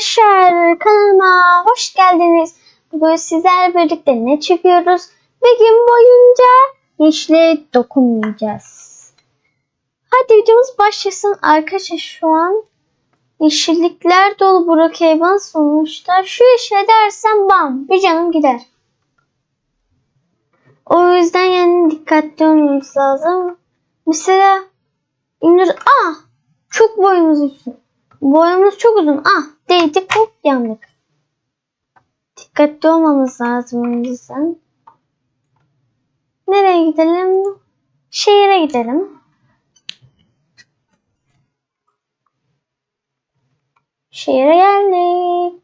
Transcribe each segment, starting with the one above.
arkadaşlar kanalıma hoş geldiniz. Bugün sizlerle birlikte ne çekiyoruz? Bir gün boyunca yeşile dokunmayacağız. Hadi videomuz başlasın. Arkadaşlar şu an yeşillikler dolu Burak Eyvan sonuçta. Şu yeşile dersem bam bir canım gider. O yüzden yani dikkatli olmamız lazım. Mesela indir... Ah! Çok boyumuz uzun. Boyumuz çok uzun. Ah! Değdik hop yandık. Dikkatli olmamız lazım yüzden. Nereye gidelim? Şehire gidelim. Şehire geldik.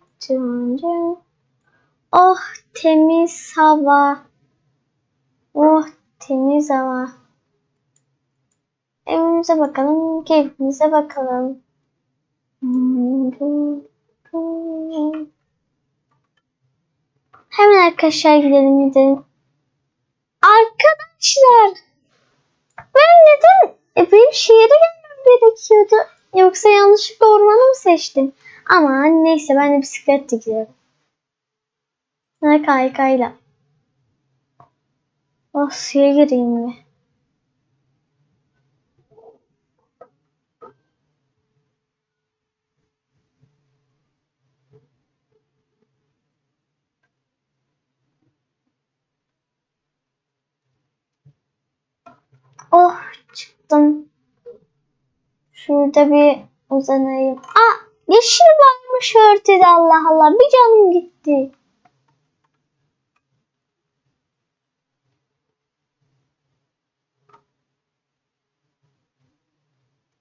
Oh temiz hava. Oh temiz hava. Evimize bakalım, keyfimize bakalım. Hemen arkadaşlar gidelim gidelim. Arkadaşlar! Ben neden e, benim şehre gelmem gerekiyordu? Yoksa yanlışlıkla ormanı mı seçtim? Ama neyse ben de bisikletle gidiyorum. Ha kaykayla. Oh suya gireyim mi? Oh çıktım. Şurada bir uzanayım. Aa yeşil varmış örtüde Allah Allah. Bir canım gitti.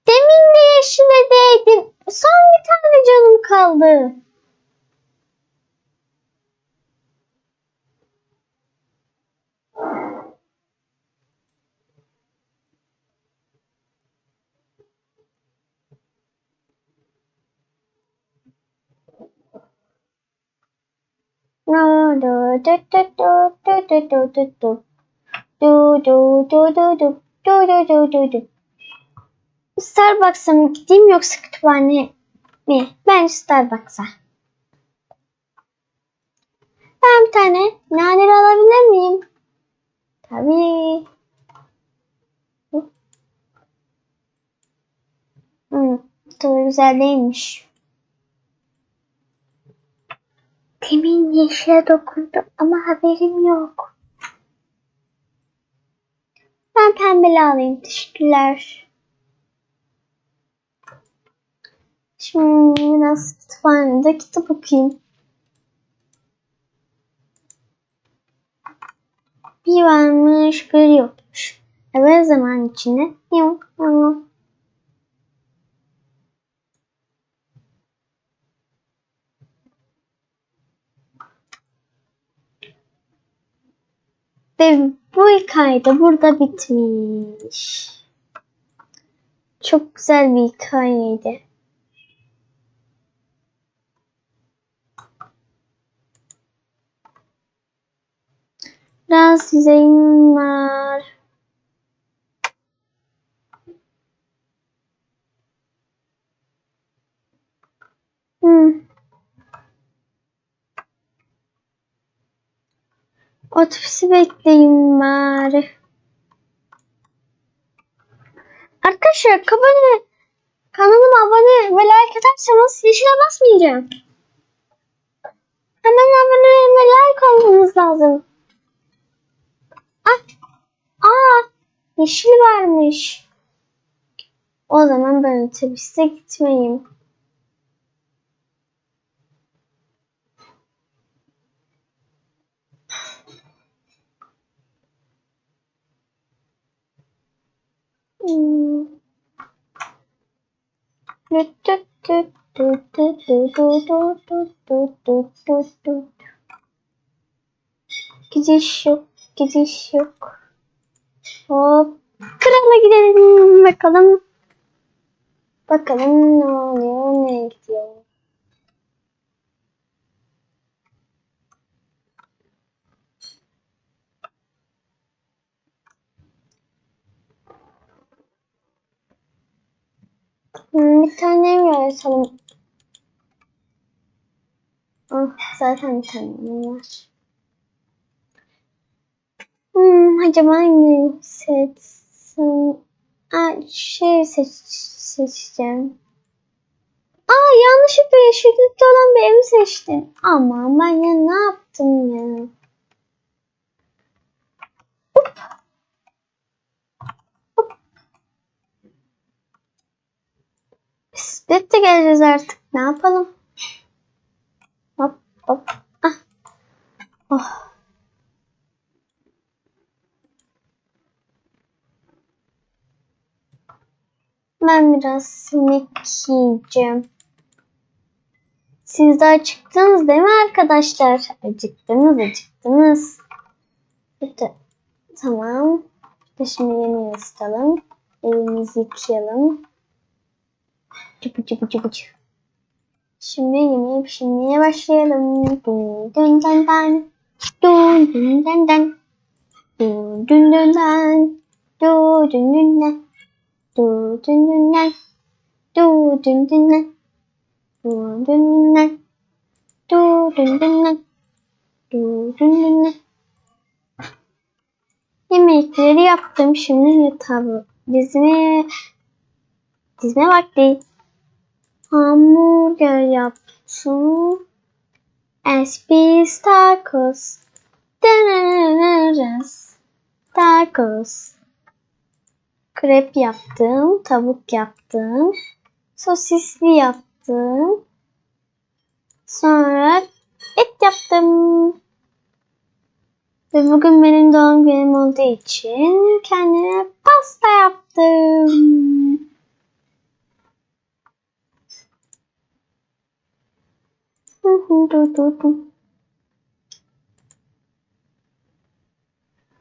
Demin de yeşile değdim. Son bir tane canım kaldı. Starbucks'a mı gideyim yoksa kütüphane mi? Ben Starbucks'a. Ben bir tane nadir alabilir miyim? Tabii. Hmm, tadı güzel değilmiş. Demin yeşile dokundum ama haberim yok. Ben pembeli alayım. Teşekkürler. Şimdi biraz kütüphanede kitap okuyayım. Bir varmış bir yokmuş. Evvel zaman içinde yok yok. Ve bu hikaye de burada bitmiş. Çok güzel bir hikayeydi. Biraz yüzeyim var. Hmm. Otobüsü bekleyin bari. Arkadaşlar abone, kanalıma abone ve like atarsanız yeşile basmayacağım. Hemen abone ve like olmanız lazım. Ah, aa, yeşil varmış. O zaman ben otobüste gitmeyeyim. めっちゃトゥトとトゥトゥトとトゥトゥトゥトゥトゥトゥ。キジッショク、キジッショク。おー、クラムギデンバカロンバカロンのネオネイキジョ。Bir tane ev yaratalım. Zaten bir tane var. Hmm, acaba hangi seçsem? Aa, şey seç, seçeceğim. Aa yanlışlıkla yeşillikte olan bir evi seçtim. Aman ben ya ne yaptım ya? Hop. Bisikletle geleceğiz artık. Ne yapalım? Hop hop. Ah. Oh. Ben biraz sinek yiyeceğim. Siz de acıktınız değil mi arkadaşlar? Acıktınız, acıktınız. İşte, tamam. Şimdi yemeği ısıtalım. Elimizi yıkayalım. Cıbı cıbı cıbı cıbı. Şimdi yemeği pişirmeye başlayalım. Dun dun dun dun. Dun dun dun dun. Dun dun dun dun. Dun dun dun dun. Du dun dun dun. Du dun dun dun. Du dun dun dun. Du dun dun dun. Du dun dun dun. Yemekleri yaptım. Şimdi yatağı dizme dizme vakti. Hamburger yaptım. Espis tacos. Deneriz. Tacos. Krep yaptım. Tavuk yaptım. Sosisli yaptım. Sonra et yaptım. Ve bugün benim doğum günüm olduğu için kendime pasta yaptım.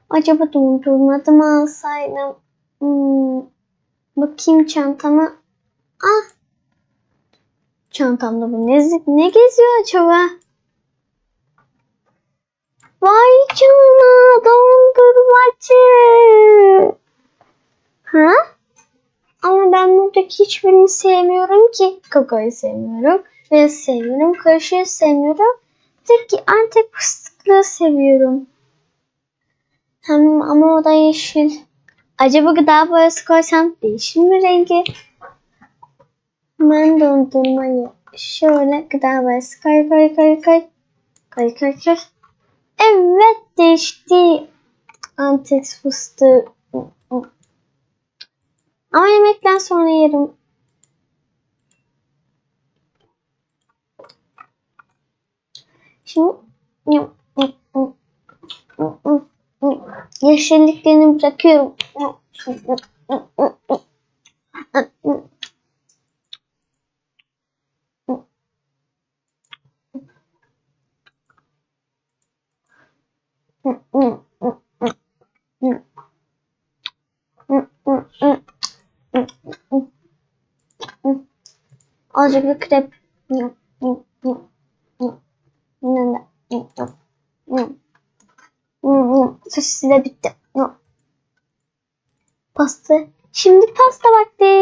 Acaba dondurmadı mı alsaydım? Hmm, bakayım çantama. Ah! Çantamda bu ne, ne geziyor acaba? Vay canına dondurmacı. Ha? Ama ben buradaki hiçbirini sevmiyorum ki. Kakaoyu sevmiyorum. Ve sevmiyorum. Karışığı sevmiyorum. Tek Antep fıstıklı seviyorum. Hem ama o da yeşil. Acaba gıda boyası koysam değişir mi rengi? Ben dondurmayı şöyle gıda boyası koy koy koy koy. Koy koy koy. Evet değişti. Antep fıstığı. Ama yemekten sonra yerim. Şimdi yeşilliklerini bırakıyorum. Azıcık da krep. Sosisi de bitti. Pasta. Şimdi pasta vakti.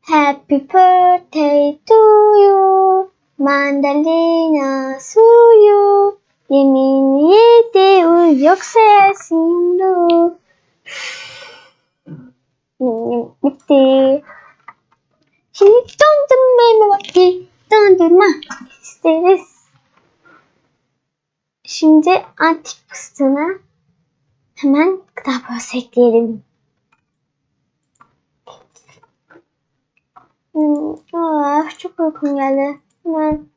Happy birthday to you. Mandalina suyu. Yemin yedi yoksa yersin du. Bitti. Şimdi dondurma vakti. Dondurma isteriz. Şimdi antik fıstığına hemen gıda boyası ekleyelim. Hmm, ah, çok uykum geldi. Hemen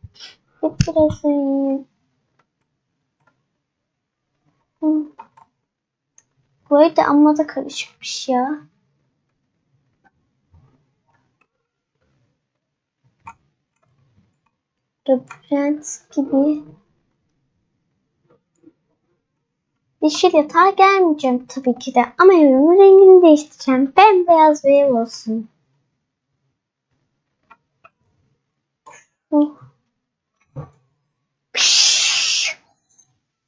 bir biraz uyuyayım. Hmm. Bu arada amma da karışıkmış ya. Labirent gibi. Yeşil yatağa gelmeyeceğim tabii ki de ama evimin rengini değiştireceğim. Bembeyaz bir ev olsun. Oh. Piş.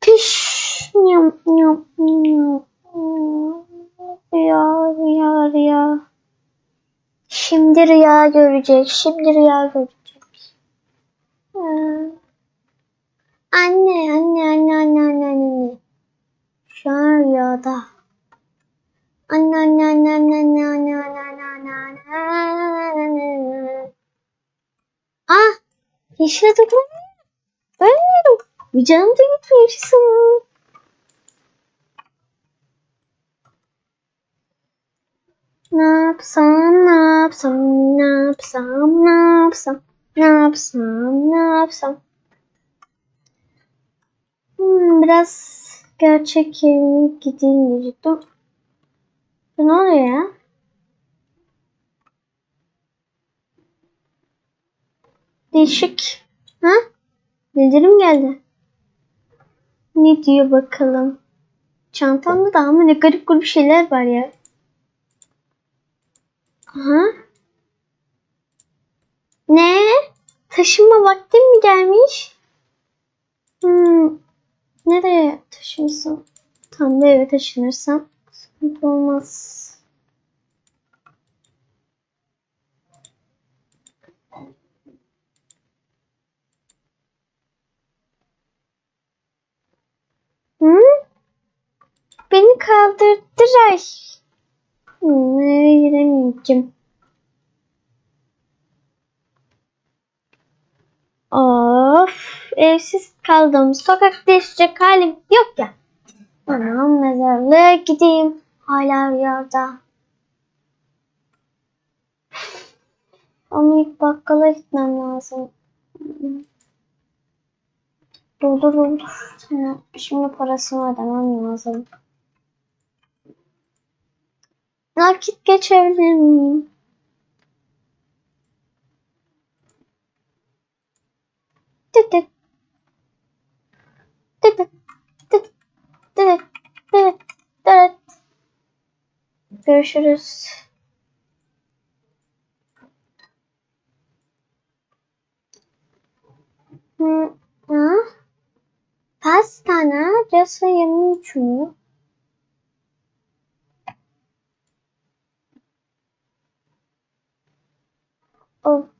Piş. Nyam, nyam, nyam. Rüya, rüya, rüya. Şimdi rüya görecek. Şimdi rüya görecek. Anne, anne, anne, anne, anne, anne. Şu an rüyada. Anne, anne, anne, anne, anne, anne, anne, anne, anne, anne. Ah! Yaşadım. Ölmüyorum. Bir canım da gitmiyor yaşasın. Ne yapsam, ne yapsam, ne yapsam, ne yapsam, ne yapsam, ne yapsam. Hmm, biraz gerçek yerine gideyim diyecektim. Bu ne oluyor ya? Değişik. Ha? Bildirim geldi. Ne diyor bakalım. Çantamda da ama ne garip garip şeyler var ya. Aha. Ne? Taşınma vaktim mi gelmiş? Hmm. Nereye taşınsam? Tam bir eve taşınırsam sıkıntı olmaz. Hı? Beni kaldırdılar. Hmm, eve giremeyeceğim. Of, evsiz kaldım. Sokakta yaşayacak halim yok ya. Anam mezarlığa gideyim. Hala rüyada. Ama ilk bakkala gitmem lazım. Doldur. Sana Şimdi parasını ödemem lazım. Nakit geçebilir miyim? Görüşürüz. Hı? Pastane adesso 23 mu? Of.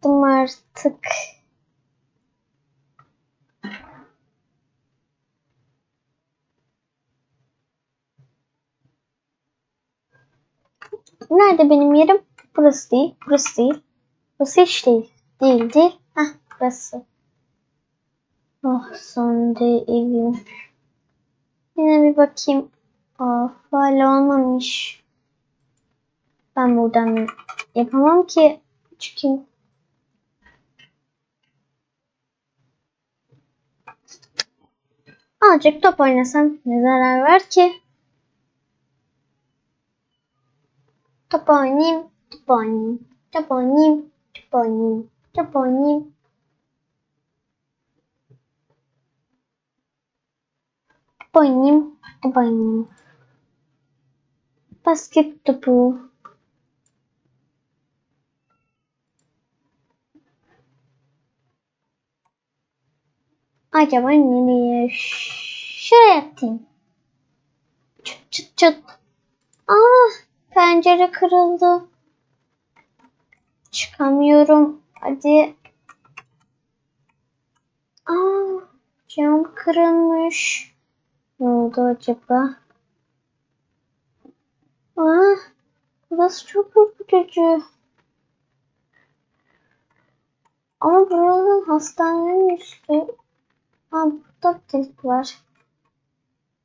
Bıktım artık. Nerede benim yerim? Burası değil, burası değil. Burası hiç değil. Değil, değil. Hah, burası. Oh, sonunda evim. Yine bir bakayım. Of, hala olmamış. Ben buradan yapamam ki. Çünkü Azıcık top oynasam ne zarar var ki? Top oynayayım, top oynayayım, top oynayayım, top oynayayım, top oynayayım. Top oynayayım, top oynayayım. Basket topu. Acaba nereye? Şuraya atayım. Çıt çıt çıt. Ah pencere kırıldı. Çıkamıyorum. Hadi. Aa cam kırılmış. Ne oldu acaba? Ah burası çok ürkütücü. Ama buranın hastanenin üstü. Aa burada bir var.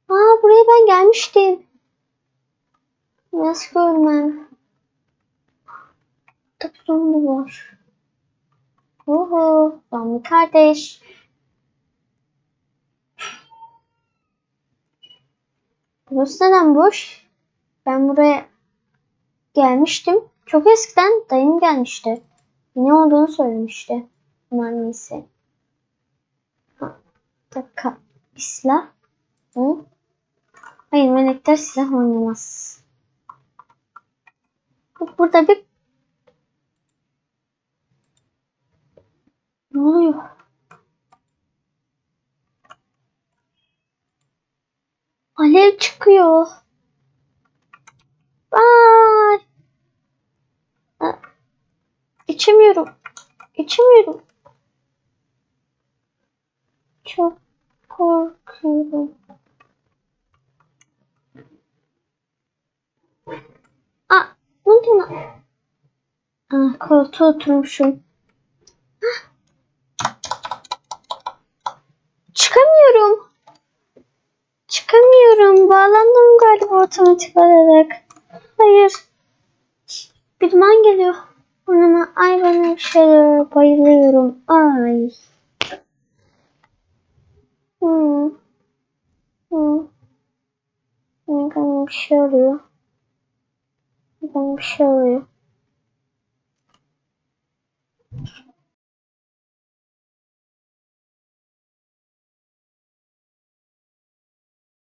Aa buraya ben gelmiştim. Nasıl görmem? Tabii zombi var. Oho, zombi kardeş. Burası neden boş? Ben buraya gelmiştim. Çok eskiden dayım gelmişti. Ne olduğunu söylemişti. Annesi. Ha, dakika. Bir silah. Hı? Hayır melekler silah oynamaz. Burada bir Ne oluyor? Alev çıkıyor. Ay. İçemiyorum. Geçemiyorum. Çok korkuyorum. Aa, ne lan? Aa, koltuğa oturmuşum. Hah. Çıkamıyorum. Çıkamıyorum. Bağlandım galiba otomatik olarak. Hayır. Bir duman geliyor. Burnuma ay bana bir şeyler bayılıyorum. Ay. Hmm. Hmm. Bana bir şey oluyor. Bana bir şey oluyor.